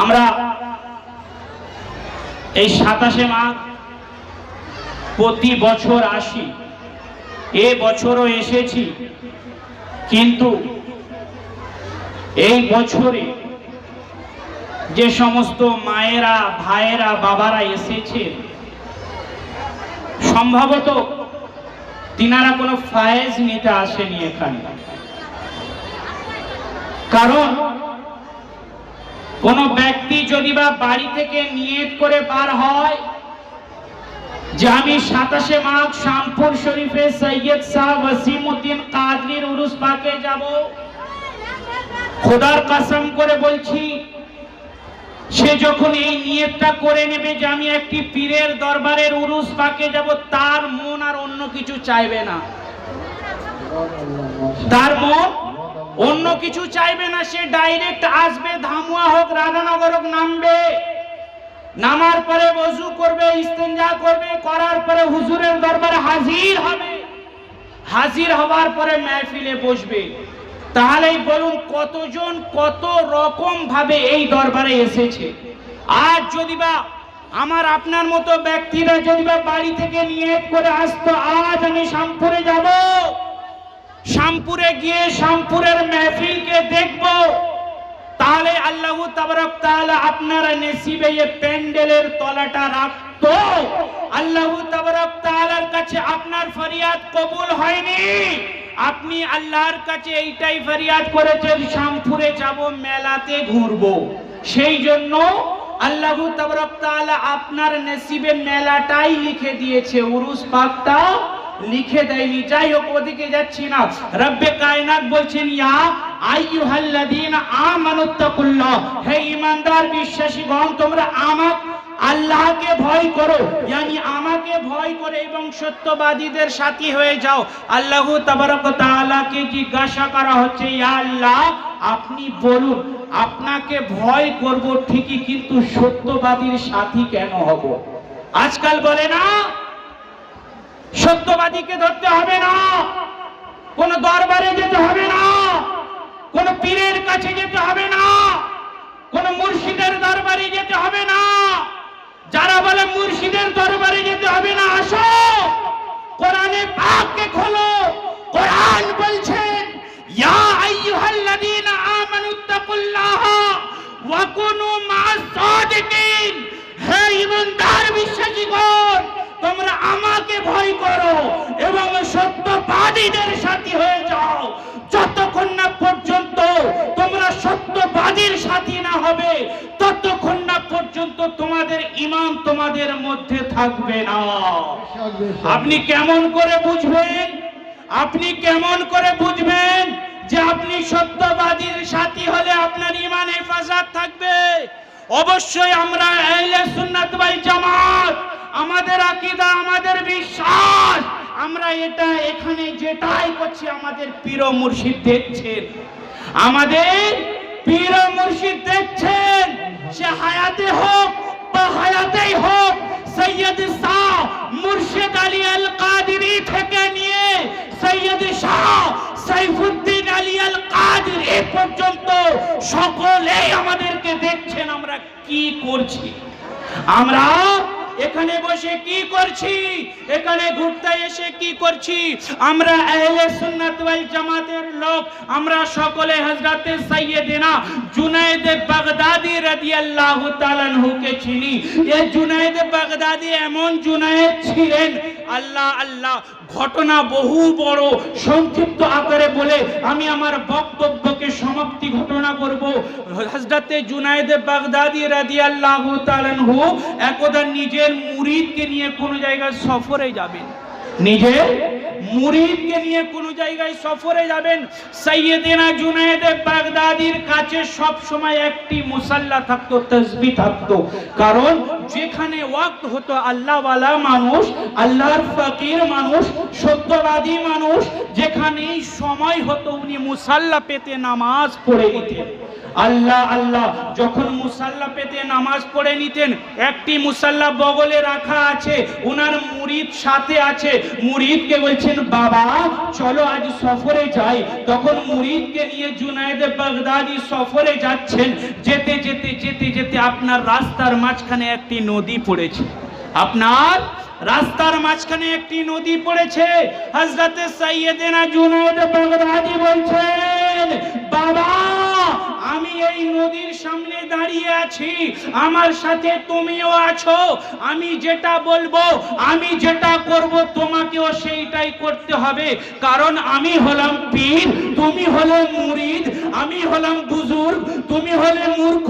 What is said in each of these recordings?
আমরা এই সাতাশে মাঘ প্রতি বছর আসি। এ বছরও এসেছি, কিন্তু এই বছরে যে সমস্ত মায়েরা, ভাইয়েরা, বাবারা এসেছে, সম্ভবত তিনারা কোনো ফায়েজ নিতে আসেনি এখানে। কারণ কোন ব্যক্তি যদি বা বাড়ি থেকে নিয়ত করে বার হয়, যে আমি সাতাশে মাঘ শামপুর শরীফে সৈয়দ শাহ ওয়াসিমউদ্দিন কাদরির উরুস পাকে যাব, খোদার কসম করে বলছি, সে যখন এই নিয়তটা করে নেবে যে আমি একটি পীরের দরবারের উরুস পাকে যাব, তার মন আর অন্য কিছু চাইবে না। তার মন অন্য কিছু চাইবে না, সে ডাইরেক্ট আসবে, ধামুয়া হোক, রাধানগর হোক, নামবে। নামার পরে বজু করবে, ইস্তেঞ্জা করবে, করার পরে হুজুরের দরবারে হাজির হবে। হাজির হবার পরে মেহফিলে বসবে। তাহলেই বলুন, কতজন কত রকম ভাবে এই দরবারে এসেছে। আজ যদি বা আমার আপনার মতো ব্যক্তিরা যদি বা বাড়ি থেকে নিয়ে করে আসতো, আজ আমি শামপুরে যাব। শামপুরে গিয়ে শামপুরের মেহফিলকে দেখব। তাহলে আল্লাহ তাবারক তাআলা আপনার নসিবে প্যান্ডেলের তলাটা রাখতো। আল্লাহ তাবারক তাআলার কাছে আপনার ফরিয়াদ কবুল হয়নি। আপনি আল্লাহর কাছে এইটাই ফরিয়াদ করেছেন শামপুরে যাব, মেলাতে ঘুরবো। সেই জন্য আল্লাহ তাবারক তাআলা আপনার নসিবে মেলাটাই লিখে দিয়েছে, উরুস পাকটা লিখে দেয়নি। যাই হোক ওদিকে যাচ্ছি না। রব্বে কায়নাত বলছেন, ইয়া আইয়ুহাল্লাযীনা আমানুত্তাকুল্লাহ। হে ঈমানদার বিশ্বাসীগণ, তোমরা আমাক আল্লাহকে ভয় করো। ইয়ানি আমাকে ভয় করে এবং সত্যবাদীদের সাথী হয়ে যাও। আল্লাহ তাবারক তাআলাকে জিজ্ঞাসা করা হচ্ছে, ইয়া আল্লাহ, আপনি বলুন, আপনাকে ভয় করব ঠিকই, কিন্তু সত্যবাদীর সাথী কেন হব? আজকাল বলে না সত্যবাদীকে ধরতে হবে না। কোন দরবারে যেতে হবে না। কোন পীরের কাছে যেতে হবে না। কোন মুর্শিদের দরবারে যেতে হবে না। যারা বলে মুর্শিদের দরবারে যেতে হবে না, আসো। কোরআনে পাককে খোলো। কোরআন বলছেন ইয়া আইয়ুহাল্লাযীনা আমানুত্তাকুল্লাহ ওয়া কুনু মা'আস সাদিকিন। হে ইমানদার বিশ্বাসীগণ তোমরা আমাকে ভয় করো এবং সত্যবাদীদের সাথী হয়ে যাও। যতক্ষণ না পর্যন্ত তোমরা সত্যবাদীর সাথী না হবে, ততক্ষণ না পর্যন্ত তোমাদের ইমান তোমাদের মধ্যে থাকবে না। আপনি কেমন করে বুঝবেন? আপনি কেমন করে বুঝবেন যে আপনি সত্যবাদীর সাথী হলে আপনার ইমান হেফাজত থাকবে? অবশ্যই আমরা আহলে সুন্নাত ওয়াল জামাত আমাদের আকীদা, আমাদের বিশ্বাস। আমরা এটা এখানে যেটাই করছি, আমাদের পীর মুর্শিদ দেখছেন। আমাদের পীর মুর্শিদ দেখছেন। সে হায়াতে হোক বা হায়াতেই হোক, সৈয়দ শাহ মুর্শিদ আলী আল কাদেরি থেকে নিয়ে সৈয়দ শাহ সাইফুদ্দিন আলী আল কাদের এ পর্যন্ত সকলেই আমাদেরকে দেখছেন, আমরা কি করছি? আমরা এখানে বসে কি করছি? এখানে ঘুরতে এসে কি করছি? আমরা আহলে সুন্নাত ওয়াল জামাতের লোক, আমরা সকলে হযরতে সাইয়েদিনা জুনায়েদ বাগদাদি রাদিয়াল্লাহু তাআলা আনহুকে চিনি। এই জুনায়েদ বাগদাদি এমন জুনায়েদ ছিলেন, আল্লাহ আল্লাহ, ঘটনা বহু বড়, সংক্ষিপ্ত আকারে বলে আমি আমার বক্তব্যকে সমাপ্তি ঘটনা করব। হযরতে জুনায়েদ বাগদাদি রাদিয়াল্লাহু তাআলা আনহু একদা নিজের মুরিদকে নিয়ে কোন জায়গায় সফরে যাবেন। নিজের মুরিদকে নিয়ে কোন জায়গায় সফরে যাবেন। সৈয়দিনা জুনায়েদ বাগদাদির কাছে সব সময় একটি মুসাল্লা থাকতো, তসবি থাকতো। কারণ যেখানে ওয়াক্ত হতো আল্লাহওয়ালা মানুষ, আল্লাহর ফকির মানুষ, সত্যবাদী মানুষ যেখানে সময় হতো উনি মুসাল্লা পেতে নামাজ পড়ে নিতেন। আল্লাহ আল্লাহ, যখন মুসাল্লা পেতে নামাজ পড়ে নিতেন, একটি মুসাল্লা বগলে রাখা আছে ওনার মুরিদ সাথে আছে। মুরিদকে বলছেন, বাবা, চলো আজ সফরে যাই। তখন মুরিদকে নিয়ে জুনায়েদ বাগদাদি সফরে যাচ্ছেন। যেতে যেতে যেতে যেতে আপনার রাস্তার মাঝখানে একটি নদী পড়েছে। আপনার রাস্তার মাঝখানে একটি নদী পড়েছে। হজরতে সৈয়দেনা জুনায়েদ বাগদাদি বলছেন, বাবা আমি এই নদীর সামনে দাঁড়িয়ে আছি। আমার সাথে তুমিও আছো। আমি যেটা বলব, আমি যেটা করব, তোমাকেও সেইটাই করতে হবে। কারণ আমি হলাম পীর, তুমি হলো মুরিদ আমি হলাম বুজুর্গ, তুমি হলে মূর্খ,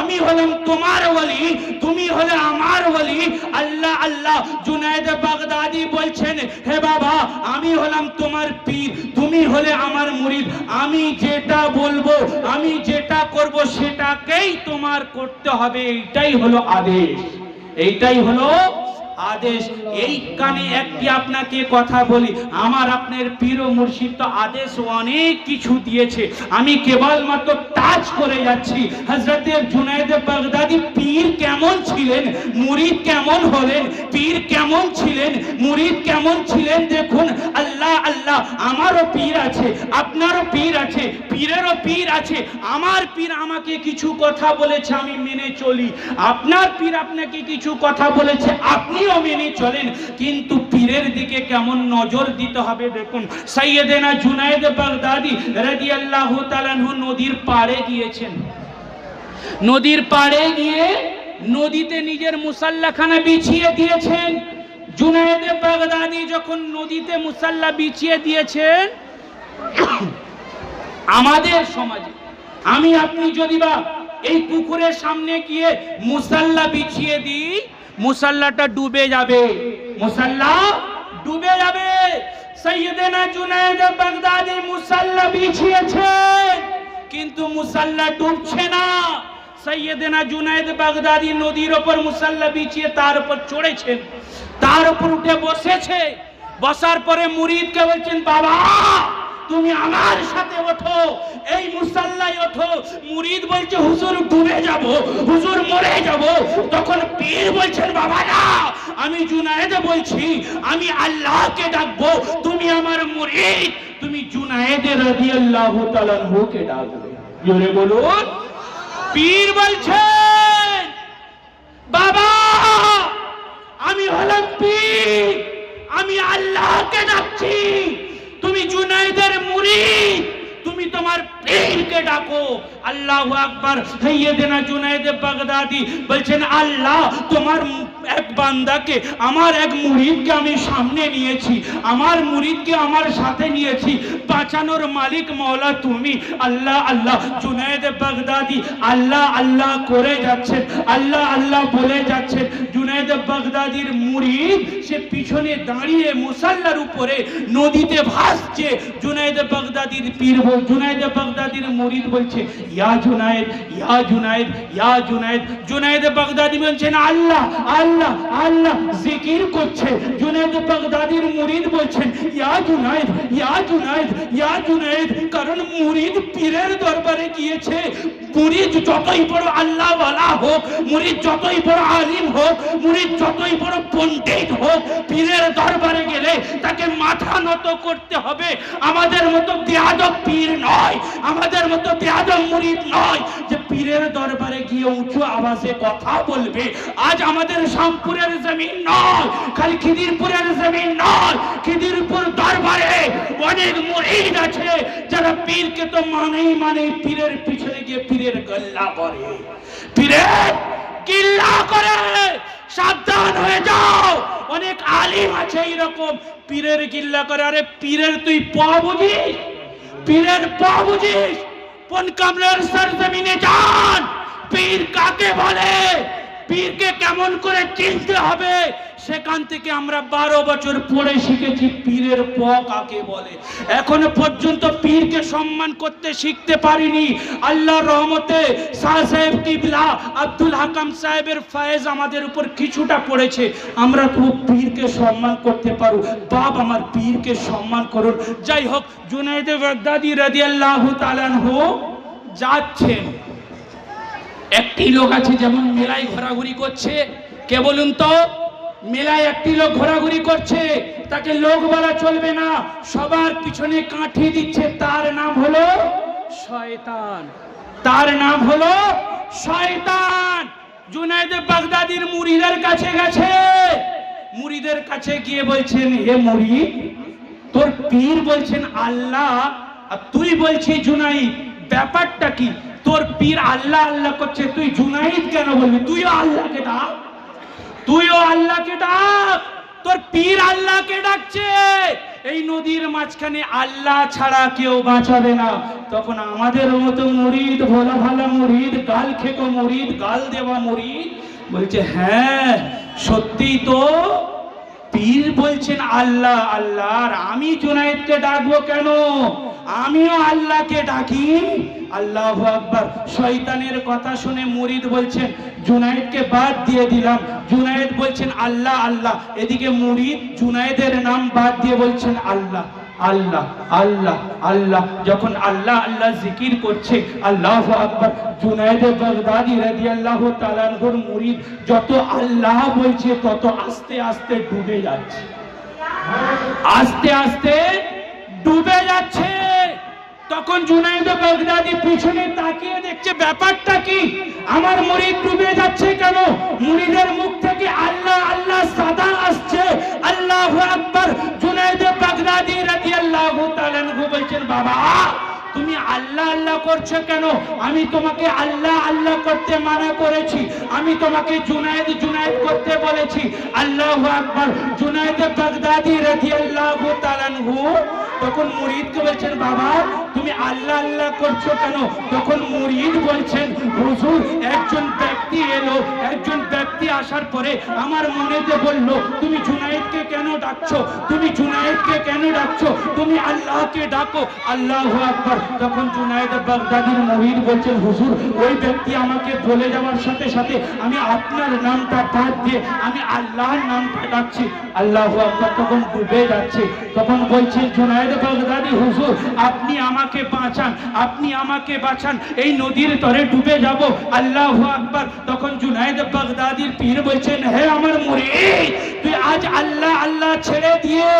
আমি হলাম তোমার ওলি, তুমি হলে আমার ওলি। আল্লাহ আল্লাহ, জুনায়েদ বাগদাদি বলছেন, হে বাবা, আমি হলাম তোমার পীর, তুমি হলে আমার মুরিদ। আমি যেটা বলব, আমি যেটা করব, সেটাকেই তোমার করতে হবে, এইটাই হলো আদেশ। এইটাই হলো আদেশ এই কানে একটি আপনাকে কথা বলি। আমার আপনার পীর মুর্শিদ তো আদেশ অনেক কিছু দিয়েছে। আমি কেবলমাত্র টাচ করে যাচ্ছি। হজরতে জুনায়েদ বাগদাদি পীর কেমন ছিলেন? মুরিদ কেমন হলেন? পীর কেমন ছিলেন? মুরিদ কেমন ছিলেন? দেখুন, আল্লাহ আল্লাহ, আমারও পীর আছে, আপনারও পীর আছে, পীরেরও পীর আছে। আমার পীর আমাকে কিছু কথা বলেছে, আমি মেনে চলি। আপনার পীর আপনাকে কিছু কথা বলেছে আপনিও মেনে চলেন, কিন্তু পীরের দিকে কেমন নজর দিতে হবে দেখুন। সাইয়েদেনা জুনায়েদ বাগদাদি রাদিয়াল্লাহু তাআলা নদীর পাড়ে গিয়েছেন। নদীর পাড়ে গিয়ে নদীতে নিজের মুসাল্লাখানা বিছিয়ে দিয়েছেন। জুনায়েদ বাগদাদি যখন নদীতে মুসাল্লা বিছিয়ে দিয়েছেন, আমাদের সমাজে, আমি আপনি যদি বা এই পুকুরের সামনে গিয়ে মুসাল্লা বিছিয়ে দিই মুসাল্লাটা ডুবে যাবে। মুসাল্লা ডুবে যাবে। সৈয়দেনা জুনায়েদ বাগদাদি মুসাল্লা বিছিয়েছে। কিন্তু মুসাল্লা ডুবছে না। সৈয়দেনা জুনায়েদ বাগদাদি নদীর ওপর মুসাল্লা বিছিয়ে তার উপর চড়েছেন। তার উপর উঠে বসেছে। বসার পরে মুরিদকে বলছেন, বাবা তুমি আমার সাথে ওঠো। এই মুসাল্লায় ওঠো। মুরিদ বলছে, হুজুর, ডুবে যাব। হুজুর মরে যাব। তখন পীর বলছেন বাবা না আমি জুনায়েদ বলছি, আমি আল্লাহকে ডাকবো। তুমি আমার মুরিদ। তুমি জুনায়েদ রাদিয়াল্লাহু তাআলা কে ডাকবে। জোরে বলুন। পীর বলছেন, বাবা, আমি হলাম পীর। আমি আল্লাহকে ডাকছি। তুমি জুনাইদের মুরিদ তুমি তোমার পীরকে ডাকো। আল্লাহু আকবার। সাইয়েদেনা জুনাইদ বাগদাদি বলছেন, আল্লাহ, তোমার এক বান্দাকে, আমার এক মুরিদকে আমি সামনে নিয়েছি। আমার মুরিদকে আমার সাথে নিয়েছি। বাঁচানোর মালিক মওলা তুমি। আল্লাহ আল্লাহ জুনাইদ বাগদাদি, আল্লাহ আল্লাহ করে যাচ্ছেন। আল্লাহ আল্লাহ বলে যাচ্ছেন। জুনাইদ বাগদাদির মুরিদ, সে পিছনে দাঁড়িয়ে মুসাল্লার উপরে নদীতে ভাসছে। জুনাইদ বাগদাদির পীর বল জুনাইদ বাগদাদির মুরিদ বলছে, ইয়া জুনাইদ ইয়া জুনাইদ ইয়া জুনাইদ জুনাইদ বাগদাদি বলছেন, আল্লাহ আল্লাহ আল্লাহ, জিকির করছে। জুনাইদ বাগদাদির মুরিদ বলছেন, ইয়া জুনাইদ ইয়া জুনাইদ ইয়া জুনাইদ কারণ মুরিদ পীরের দরবারে গিয়েছে। মুরিদ যতই বড় আল্লাহ ওয়ালা হোক, মুরিদ যতই বড় আলিম হোক, মুরিদ যতই বড় পণ্ডিত হোক, পীরের দরবারে গেলে তাকে মাথা নত করতে হবে। আমাদের মতো বেয়াদব পীর নয়। আমাদের মতো বেয়াদব মুরিদ নয় যে পীরের দরবারে গিয়ে উঁচু আওয়াজে কথা বলবে। আজ আমাদের শামপুরের জমিন নয়, খালি খিদিরপুরের জমিন নয়। খিদিরপুর দরবারে অনেক মুরিদ আছে যারা পীরকে তো মানেই মানে পীরের পিছনে গিয়ে পীরের গল্লা করে। পীরের কিল্লা করে। সাবধান হয়ে যাও। অনেক আলিম আছে এইরকম পীরের গিল্লা করে। আরে পীরের তুই প বুঝিস? পীরের পা বুঝিস কোন কামলার সরজমিনে যান? পীর কাকে বলে? পীরকে কেমন করে চিনতে হবে? সেখান থেকে আমরা বারো বছর পড়ে শিখেছি পীরের প কাকে বলে। এখনও পর্যন্ত পীরকে সম্মান করতে শিখতে পারিনি। আল্লাহ রহমতে শাহ সাহেব কিবলা, আব্দুল হাকাম সাহেবের ফায়েজ আমাদের উপর কিছুটা পড়েছে। আমরা খুব পীরকে সম্মান করতে পারো। বাপ আমার পীরকে সম্মান করুন। যাই হোক জুনাইদে বাগদাদি রাদিয়াল্লাহু তাআলা আনহু যাচ্ছেন। একটি লোক আছে যেমন মেলায় ঘোরাঘুরি করছে। কে বলুন তো? মেলায় একটি লোক ঘোরাঘুরি করছে। তাকে লোক বলা চলবে না। সবার পিছনে কাঠি দিচ্ছে। তার নাম হলো শয়তান। তার নাম হলো শয়তান। জুনাইদ বাগদাদির মুড়িদের কাছে গেছে। মুড়িদের কাছে গিয়ে বলছেন, হে মুড়ি, তোর পীর বলছেন আল্লাহ, আর তুই বলছিস জুনাই ব্যাপারটা কি? তোর পীর আল্লাহ আল্লাহ করছে, তুই জুনাইদ কেন বলবি? তুইও আল্লাহকে ডাক। তুইও আল্লাহকে ডাক। তোর পীর আল্লাহকে ডাকছে। এই নদীর মাঝখানে আল্লাহ ছাড়া কেউ বাঁচাবে না। তখন আমাদের মতো মুরিদ, ভোলা ভালা মুরিদ, গাল খেকো মুরিদ, গাল দেওয়া মুরিদ বলছে হ্যাঁ সত্যি তো পীর বলছেন আল্লাহ আল্লাহ, আর আমি জুনাইদকে ডাকবো কেন? আমিও আল্লাহকে ডাকি আল্লাহ আকবার। শয়তানের কথা শুনে মুরিদ বলছেন জুনাইদকে বাদ দিয়ে দিলাম। জুনাইদ বলছেন, আল্লাহ আল্লাহ। এদিকে মুরিদ জুনাইদের নাম বাদ দিয়ে বলছেন, আল্লাহ আল্লাহ আল্লাহ আল্লাহ। যখন আল্লাহ আল্লাহ জিকির করছে, আল্লাহ আকবার। জুনাইদে বাগদাদি রাদিয়াল্লাহু তাআলার মুরিদ যত আল্লাহ বলছে, তত আস্তে আস্তে ডুবে যাচ্ছে। আস্তে আস্তে ডুবে যাচ্ছে। তখন জুনাইদ বাগদাদি পিছনে তাকিয়ে দেখছে, ব্যাপারটা কি? আমার মুরিদ ডুবে যাচ্ছে কেন? মুরিদের মুখ থেকে আল্লাহ আল্লাহ সাদা আসছে। আল্লাহু আকবার। জুনাইদ বাগদাদি রাদিয়াল্লাহু তাআলা বলছেন, বাবা, তুমি আল্লাহ আল্লাহ করছ কেন? আমি তোমাকে আল্লাহ আল্লাহ করতে মানা করেছি। আমি তোমাকে জুনায়েদ জুনায়েদ করতে বলেছি। আল্লাহু আকবার। জুনায়েদ বাগদাদি রাদিয়াল্লাহু তাআলা তখন মুরিদকে বলছেন, বাবা, তুমি আল্লাহ আল্লাহ করছ কেন? তখন মুরিদ বলছেন, হুজুর, একজন ব্যক্তি এলো। একজন ব্যক্তি আসার পরে আমার মনেতে বলল, তুমি জুনায়েদকে কেন ডাকছো? তুমি জুনায়েদকে কেন ডাকছো? তুমি আল্লাহকে ডাকো। আল্লাহু আকবার। তখন জুনায়েদ বাগদাদির মুরিদ বলছেন, হুজুর, ওই ব্যক্তি আমাকে বলে যাওয়ার সাথে সাথে আমি আপনার নামটা বাদ দিয়ে আমি আল্লাহর নামটা ডাকছি। আল্লাহু আকবার তখন ডুবে যাচ্ছে। তখন বলছে, জুনায়েদ বাগদাদি হুজুর, আপনি আমাকে বাঁচান, আপনি আমাকে বাঁচান। এই নদীর তরে ডুবে যাব, আল্লাহু তখন জুনায়েদ বাগদাদির পীর বলছেন, হে আমার মুরিদ, তুই আজ আল্লাহ আল্লাহ ছেড়ে দিয়ে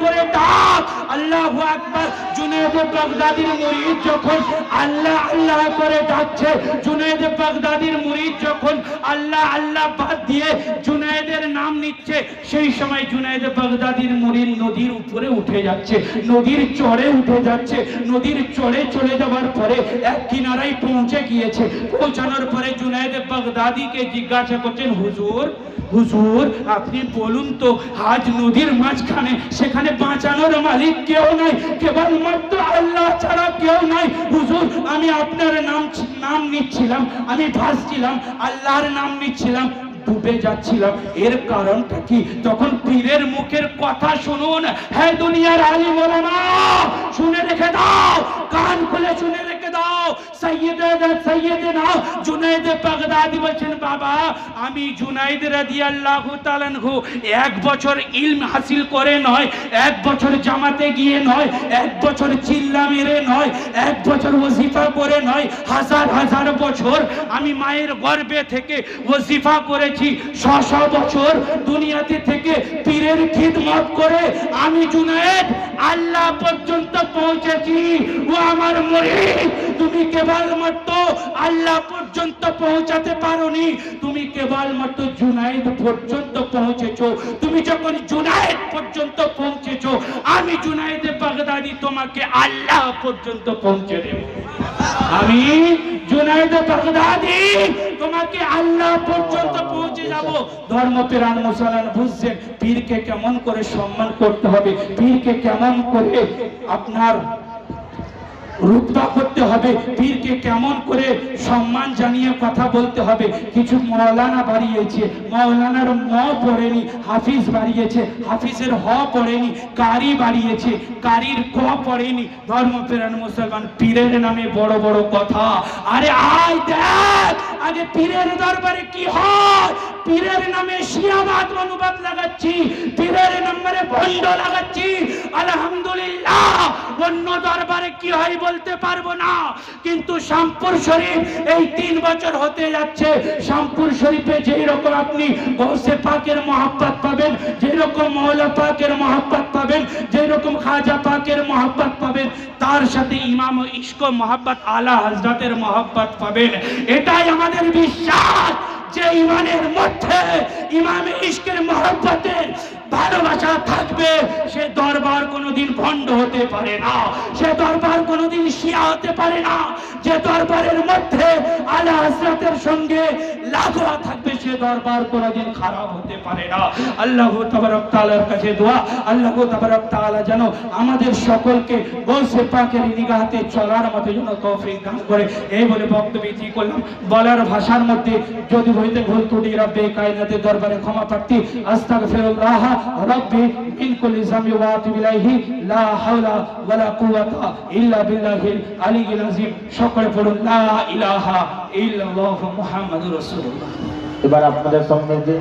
করে ডাক। আল্লাহু বাগদাদির মুরিদ যখন আল্লাহ আল্লাহ করে ডাকছে বাগদাদির মুরিদ যখন আল্লাহ আল্লাহ বাদ দিয়ে জুনায়েদের নাম নিচ্ছে, সেই সময় জুনায়েদ বাগদাদির মুরিদ নদীর উপরে উঠে যাচ্ছে, নদীর চড়ে উঠে যাচ্ছে, নদীর চড়ে চলে যাওয়ার পরে এক কিনারায় পৌঁছে গিয়েছে। পৌঁছানোর পরে জুনায়েদ বাগদাদিকে জিজ্ঞাসা করছেন, হুজুর হুজুর, আপনি বলুন তো, আজ নদীর মাঝখানে সেখানে বাঁচানোর মালিক কেউ নাই, কেবলমাত্র আল্লাহ ছাড়া কেউ নাই। হুজুর, আমি আপনার নাম নাম নিচ্ছিলাম, আমি ভাসছিলাম, আল্লাহর নাম নিচ্ছিলাম ডুবে যাচ্ছিলাম। এর কারণটা কি? তখন পীরের মুখের কথা শুনুন। হ্যাঁ দুনিয়ার আলী বলে না শুনে রেখে দাও। কান খুলে শুনে জামাতে গিয়ে নয়, এক বছর চিল্লা মেরে নয়, এক বছর করে নয়, হাজার হাজার বছর আমি মায়ের গর্ভে থেকে ওজিফা করেছি শ ছ বছর দুনিয়াতে থেকে পীরের খিদমত করে আমি জুনায়েদ আল্লাহ পর্যন্ত পৌঁছেছি। ও আমার মুরিদ তুমি কেবলমাত্র আল্লাহ পর্যন্ত পৌঁছাতে পারোনি। তুমি কেবলমাত্র জুনায়েদ পর্যন্ত পৌঁছেছো। তুমি যখন জুনায়েদ পর্যন্ত পৌঁছেছো, আমি জুনায়েদ বাগদাদি তোমাকে আল্লাহ পর্যন্ত পৌঁছে দেব। আমি জুনায়েদ বাগদাদি তোমাকে আল্লাহ পর্যন্ত পৌঁছে যাব। ধর্মপ্রাণ মুসলমান বুঝছেন, পীরকে কেমন করে সম্মান করতে হবে? পীরকে কেমন করে আপনার রুতবা করতে হবে। পীরকে কেমন করে সম্মান জানিয়ে কথা বলতে হবে। কিছু মৌলানা বাড়িয়েছে। মৌলানার ম পড়েনি, হাফিজ বাড়িয়েছে। হাফিজের হ পড়েনি, কারি বাড়িয়েছে। কারির ক পড়েনি। ধর্মপ্রাণ মুসলমান, পীরের নামে বড় বড় কথা। আরে আয় দেখ, আগে পীরের দরবারে কি হয়? পীরের নামে শিয়াবাদ অনুবাদ লাগাচ্ছি পীরের নম্বরে ভণ্ড লাগাচ্ছি। আলহামদুলিল্লাহ, অন্য দরবারে কি হয় বলতে পারব না। কিন্তু শামপুর শরীফ এই তিন বছর হতে যাচ্ছে। শামপুর শরীফে যেই রকম আপনি গৌসে পাকের মহাব্বত পাবেন যেই রকম মৌলা পাকের মহাব্বত পাবেন যেই রকম খাজা পাকের মহাব্বত পাবেন, তার সাথে ইমাম ইস্ক মহাব্বত আলা হজরতের মহাব্বত পাবেন। এটাই আমাদের বিশ্বাস। যে ইমানের মধ্যে, ইমামে ইস্কের মহব্বতের ভালোবাসা থাকবে, সে দরবার কোনোদিন ভণ্ড হতে পারে না। সে দরবার কোনোদিন শিয়া হতে পারে না। যে দরবারের মধ্যে আলা হজরতের সঙ্গে লাগোয়া থাকবে, সে দরবার কোনোদিন খারাপ হতে পারে না। আল্লাহ তাবারক তাআলার কাছে দোয়া, আল্লাহ তাবারক তাআলা যেন আমাদের সকলকে গৌসে পাকের নিগাহতে চলার মতো যেন তৌফিক দান করে। এই বলে বক্তব্য ইতি করলাম। বলার ভাষার মধ্যে যদি হইতে ভুল ত্রুটি, রব্বে কায়নাতের দরবারে ক্ষমা প্রার্থী, আস্তাগফিরুল্লাহ, রব্বি মিন কুল্লি যামবি ওয়া আতুবু ইলাইহি লা হাওলা ওয়ালা কুওয়াতা ইল্লা বিল্লাহিল আলিয়্যিল আযীম। সকলে পড়ুন, লা ইলাহা ইল্লাল্লাহু মুহাম্মাদুর রাসূলুল্লাহ। এবার আপনাদের সামনে যে